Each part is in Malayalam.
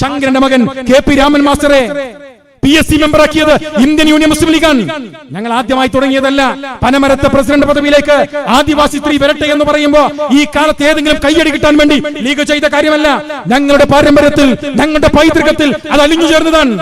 ശങ്കരന്റെ മകൻ കെ പി രാമൻ മാസ്റ്ററെ പി എസ് സി മെമ്പറാക്കിയത് ഇന്ത്യൻ യൂണിയൻ മുസ്ലിം ലീഗാണ് ഞങ്ങൾ ആദ്യമായി തുടങ്ങിയതല്ല പനമരത്തെ പ്രസിഡന്റ് പദവിയിലേക്ക് ആദിവാസി സ്ത്രീ വരട്ടെ എന്ന് പറയുമ്പോ ഈ കാലത്ത് ഏതെങ്കിലും കയ്യടി കിട്ടാൻ വേണ്ടി ലീഗ് ചെയ്ത കാര്യമല്ല. ഞങ്ങളുടെ പാരമ്പര്യത്തിൽ ഞങ്ങളുടെ പൈതൃകത്തിൽ അത് അലിഞ്ഞു ചേർന്നതാണ്.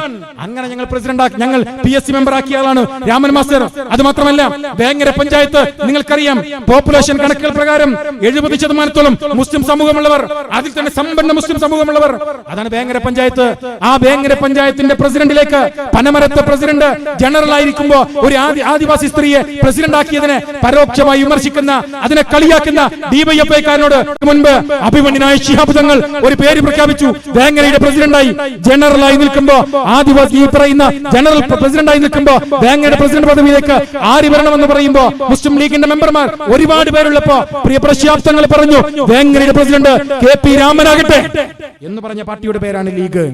അങ്ങനെ ഞങ്ങൾ പ്രസിഡന്റ് ഞങ്ങൾ പി എസ് സി മെമ്പർ ആക്കിയ ആളാണ് രാമൻ മാസ്റ്റർ. അത് മാത്രമല്ല വേങ്ങര പഞ്ചായത്ത് നിങ്ങൾക്കറിയാം. പോപ്പുലേഷൻ കണക്കുകൾ പ്രകാരം എഴുപത് ശതമാനത്തോളം മുസ്ലിം സമൂഹമുള്ളവർ അതിൽ തന്നെ സമ്പന്ന മുസ്ലിം സമൂഹമുള്ളവർ. അതാണ് വേങ്ങര പഞ്ചായത്ത്. ആ വേങ്ങര പഞ്ചായത്തിന്റെ പ്രസിഡന്റിലേക്ക് പനമരത്തെ പ്രസിഡന്റ് ജനറൽ ആയിരിക്കുമ്പോൾ ഒരു ആദി ആദിവാസി സ്ത്രീയെ പ്രസിഡന്റ് ആക്കിയതിനെ പരോക്ഷമായി വിമർശിക്കുന്ന അതിനെ കളിയാക്കുന്ന ഡിവൈഎഫ്ഐക്കാരനോട് മുൻപ് അഭിമന്യനായ ശിഹാബ് തങ്ങൾ ഒരു പേര് പ്രഖ്യാപിച്ചു. വേങ്ങരയുടെ പ്രസിഡന്റായി ജനറലായി നിൽക്കുമ്പോൾ ആദിവാസി ഈ പറയുന്ന ജനറൽ പ്രസിഡന്റായി നിൽക്കുമ്പോ ബാങ്കയുടെ പ്രസിഡന്റ് പദവിയിലേക്ക് ആര് വരണമെന്ന് പറയുമ്പോ മുസ്ലിം ലീഗിന്റെ മെമ്പർമാർ ഒരുപാട് പേരുള്ളപ്പോ പ്രിയ പ്രശ്നാർത്ഥങ്ങൾ പറഞ്ഞു. ബാങ്കയുടെ പ്രസിഡന്റ് കെ പി രാമനാകട്ടെ എന്ന് പറഞ്ഞ പാർട്ടിയുടെ പേരാണ് ലീഗ്.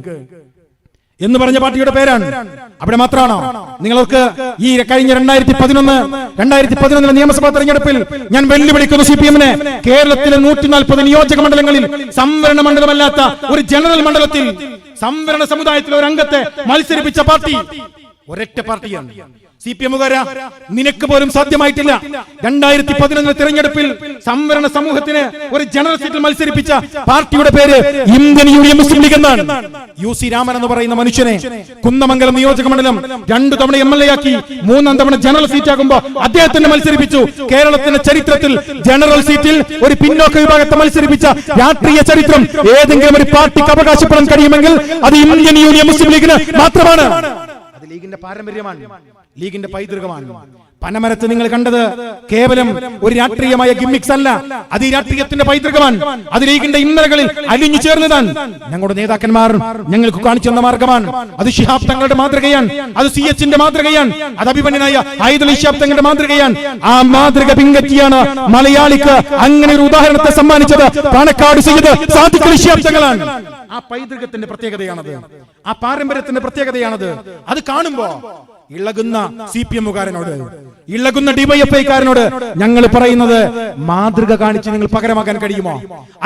എന്ന് പറഞ്ഞ പാർട്ടിയുടെ പേരാണ്. അവിടെ മാത്രമാണോ? നിങ്ങൾക്ക് ഈ കഴിഞ്ഞ രണ്ടായിരത്തി പതിനൊന്ന് രണ്ടായിരത്തി പതിനൊന്നിലെ നിയമസഭാ തെരഞ്ഞെടുപ്പിൽ ഞാൻ വെല്ലുവിളിക്കുന്നു സി പി എമ്മിനെ. കേരളത്തിലെ നൂറ്റി നാൽപ്പത് നിയോജക മണ്ഡലങ്ങളിൽ സംവരണ മണ്ഡലമല്ലാത്ത ഒരു ജനറൽ മണ്ഡലത്തിൽ സംവരണ സമുദായത്തിലെ ഒരു അംഗത്തെ മത്സരിപ്പിച്ച പാർട്ടി. ഒരൊറ്റ പാർട്ടിയാണ്. സി പി എമ്മുകാര നിനക്ക് പോലും സാധ്യമായിട്ടില്ല. രണ്ടായിരത്തി പതിനൊന്ന് തിരഞ്ഞെടുപ്പിൽ സംവരണ സമൂഹത്തിന് ഒരു ജനറൽ സീറ്റിൽ മത്സരിപ്പിച്ച പാർട്ടിയുടെ പേര് ഇന്ത്യൻ യൂണിയൻ മുസ്ലിം ലീഗ് എന്നാണ്. യു സി രാമൻ എന്ന് പറയുന്ന മനുഷ്യനെ കുന്നമംഗലം നിയോജക മണ്ഡലം രണ്ടു തവണ എം എൽ എ ആക്കി മൂന്നാം തവണ ജനറൽ സീറ്റ് ആകുമ്പോ അദ്ദേഹത്തിന് മത്സരിപ്പിച്ചു. കേരളത്തിന്റെ ചരിത്രത്തിൽ ജനറൽ സീറ്റിൽ ഒരു പിന്നോക്ക വിഭാഗത്തെ മത്സരിപ്പിച്ച രാഷ്ട്രീയ ചരിത്രം ഏതെങ്കിലും ഒരു പാർട്ടിക്ക് അവകാശപ്പെടാൻ കഴിയുമെങ്കിൽ അത് ഇന്ത്യൻ യൂണിയൻ മുസ്ലിം ലീഗിന് മാത്രമാണ്. ലീഗിന്റെ പാരമ്പര്യമാണ് ലീഗിന്റെ പൈതൃകമാണ്. പനമരത്ത് നിങ്ങൾ കണ്ടത് കേവലം ഒരു രാഷ്ട്രീയമായ ഗിമ്മിക്സ് അല്ല. അത് ഈ രാഷ്ട്രീയത്തിന്റെ പൈതൃകമാണ്. അത് ലീഗിന്റെ ഇന്നലകളിൽ അലിഞ്ഞു ചേർന്നതാണ്. ഞങ്ങളുടെ നേതാക്കന്മാർ ഞങ്ങൾക്ക് കാണിച്ചു തന്ന മാർഗമാണ്. അത് ഷിഹാബ് തങ്ങളുടെ മാതൃകയാണ്. അത് സി എച്ചിന്റെ മാതൃകയാണ്. അത് അഭിമന്യനായ ഹൈദൽ ഷിഹാബ് തങ്ങളുടെ മാതൃകയാണ്. ആ മാതൃക പിൻകറ്റിയാണ് മലയാളിക്ക് അങ്ങനെ ഒരു ഉദാഹരണത്തെ സമ്മാനിച്ചത് പാണക്കാട് സയ്യിദ് സാധിക്കൽ ഷിഹാബ് തങ്ങളാണ്. ആ പൈതൃകത്തിന്റെ പ്രത്യേകതയാണത്. ആ പാരമ്പര്യത്തിന്റെ പ്രത്യേകതയാണത്. അത് കാണുമ്പോ ഇളകുന്ന സി പി എമ്മുകാരനോട് ഇളകുന്ന ഡിവൈഎഫ്ഐക്കാരനോട് ഞങ്ങൾ പറയുന്നത് മാതൃക കാണിച്ച് നിങ്ങൾ പകരമാക്കാൻ കഴിയുമോ?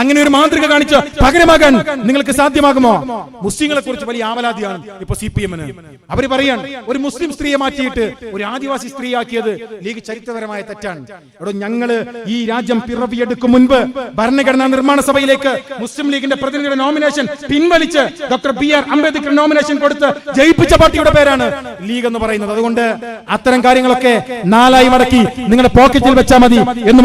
അങ്ങനെ ഒരു മാതൃക കാണിച്ച് പകരമാക്കാൻ നിങ്ങൾക്ക് സാധ്യമാകുമോ? മുസ്ലിങ്ങളെ കുറിച്ച് വലിയ ആവലാതിയാണ് ഇപ്പൊ സി പി എമ്മിന് അവർ പറയാൻ ഒരു മുസ്ലിം സ്ത്രീയെ മാറ്റിയിട്ട് ഒരു ആദിവാസി സ്ത്രീയാക്കിയത് ലീഗ് ചരിത്രപരമായ തെറ്റാണ്. എടോ ഞങ്ങൾ ഈ രാജ്യം പിറവിയെടുക്കും മുൻപ് ഭരണഘടനാ നിർമ്മാണ സഭയിലേക്ക് മുസ്ലിം ലീഗിന്റെ പ്രതിനിധിയുടെ നോമിനേഷൻ പിൻവലിച്ച് doctor B R Ambedkar nomination കൊടുത്ത് ജയിപ്പിച്ച പാർട്ടിയുടെ പേരാണ് ലീഗ് എന്ന് പറയുന്നത്. അതുകൊണ്ട് അത്തരം കാര്യങ്ങളൊക്കെ നാലായി മടക്കി നിങ്ങളുടെ പോക്കറ്റിൽ വെച്ചാൽ മതി എന്ന്